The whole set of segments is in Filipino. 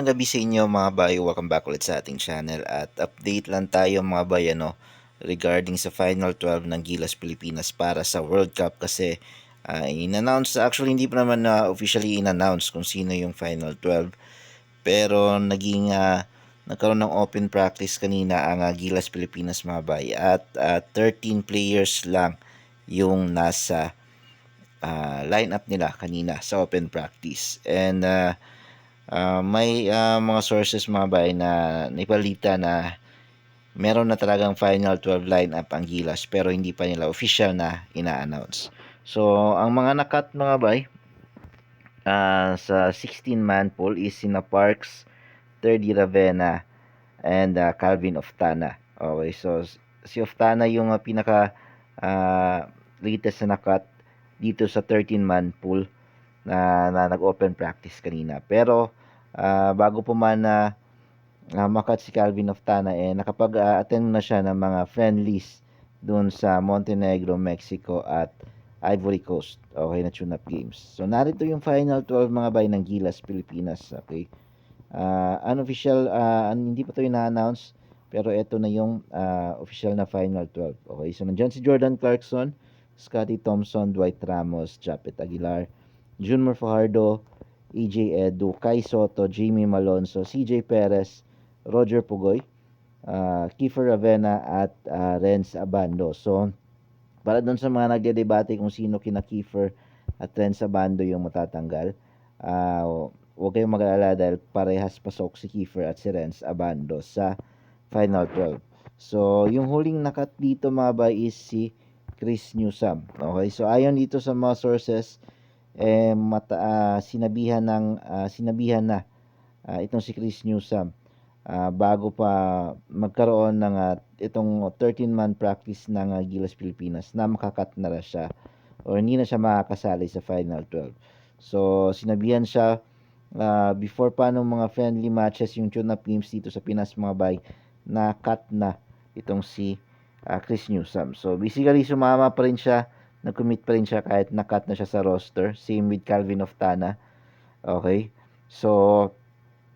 Magandang gabi sa inyo mga bay, welcome back ulit sa ating channel. At update lang tayo mga bay ano, regarding sa Final 12 ng Gilas Pilipinas para sa World Cup. Kasi uh, in-announce, actually hindi pa naman na uh, officially in-announce kung sino yung Final 12 pero naging uh, nagkaroon ng open practice kanina ang uh, Gilas Pilipinas mga bay at uh, 13 players lang yung nasa uh, lineup nila kanina sa open practice. And uh, uh, may uh, mga sources mga bay na naipalita na meron na talagang final 12 lineup ang Gilas pero hindi pa nila official na ina-announce. So, ang mga nakat mga bay uh, sa 16-man pool is sina Parks, 30 Ravenna, and uh, Calvin Oftana. Okay, so si Oftana yung uh, pinaka uh, latest na nakat dito sa 13-man pool na, na nag-open practice kanina. Pero uh, bago po man na uh, makat si Calvin Oftana eh nakapag-attend na siya ng mga friendlies doon sa Montenegro, Mexico at Ivory Coast. Okay na tune-up games. So narito yung final 12 mga bay ng Gilas Pilipinas. Okay. Uh, unofficial uh, hindi pa to na-announce pero ito na yung uh, official na final 12. Okay, so nandiyan si Jordan Clarkson, Scotty Thompson, Dwight Ramos, Japet Aguilar, Junmer Fajardo, EJ Edu, Kai Soto, Jamie Malonzo, CJ Perez, Roger Pugoy, uh, Kiefer Ravena at uh, Renz Abando. So, para doon sa mga nagdedebate kung sino kina Kiefer at Renz Abando yung matatanggal, uh, huwag kayong mag-alala dahil parehas pasok si Kiefer at si Renz Abando sa Final 12. So, yung huling nakat dito mga ba is si Chris Newsome. Okay, so ayon dito sa mga sources, eh mata, uh, sinabihan ng uh, sinabihan na uh, itong si Chris Newsom. Uh, bago pa magkaroon ng uh, itong 13 man practice ng uh, Gilas Pilipinas na makakat na ra siya or hindi na siya makakasali sa final 12 so sinabihan siya uh, before pa ng mga friendly matches yung tune-up games dito sa Pinas mga bay na cut na itong si uh, Chris Newsom. So basically sumama pa rin siya nag-commit pa rin siya kahit nakat na siya sa roster. Same with Calvin Oftana. Okay? So,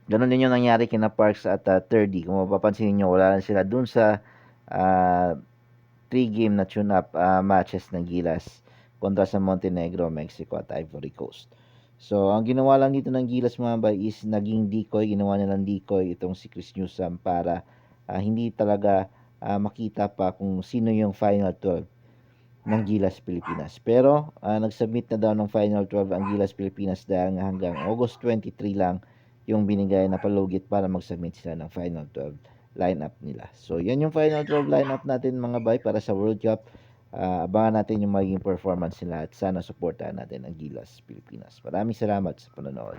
ganun din yung nangyari kina Parks at uh, 30. Kung mapapansin niyo wala lang sila dun sa uh, three game na tune-up uh, matches ng Gilas kontra sa Montenegro, Mexico at Ivory Coast. So, ang ginawa lang dito ng Gilas mga bay is naging decoy, ginawa nilang decoy itong si Chris Newsom para uh, hindi talaga uh, makita pa kung sino yung final 12 ng Gilas Pilipinas. Pero uh, nag-submit na daw ng Final 12 ang Gilas Pilipinas dahil hanggang August 23 lang yung binigay na palugit para mag-submit sila ng Final 12 lineup nila. So yan yung Final 12 lineup natin mga bay para sa World Cup. Uh, abangan natin yung magiging performance nila at sana supportahan natin ang Gilas Pilipinas. Maraming salamat sa panonood.